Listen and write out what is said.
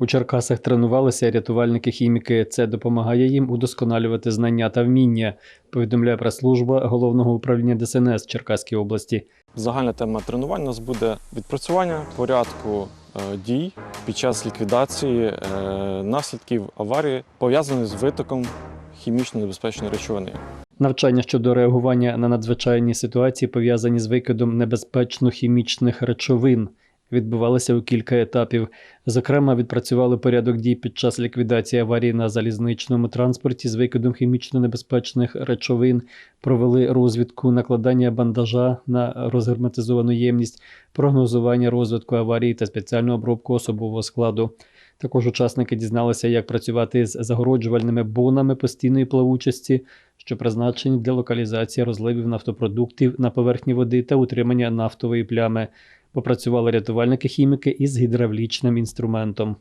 У Черкасах тренувалися рятувальники-хіміки. Це допомагає їм удосконалювати знання та вміння, повідомляє прес-служба головного управління ДСНС Черкаській області. Загальна тема тренувань у нас буде відпрацювання порядку е, дій під час ліквідації е, наслідків аварії, пов'язаних з витоком хімічно небезпечної речовини. Навчання щодо реагування на надзвичайні ситуації, пов'язані з викидом небезпечно-хімічних речовин, відбувалися у кілька етапів. Зокрема, відпрацювали порядок дій під час ліквідації аварії на залізничному транспорті з викидом хімічно небезпечних речовин, провели розвідку накладання бандажа на розгерметизовану ємність, прогнозування розвитку аварії та спеціальну обробку особового складу. Також учасники дізналися, як працювати з загороджувальними бонами постійної плавучості, що призначені для локалізації розливів нафтопродуктів на поверхні води та утримання нафтової плями. Попрацювали рятувальники-хіміки із гідравлічним інструментом.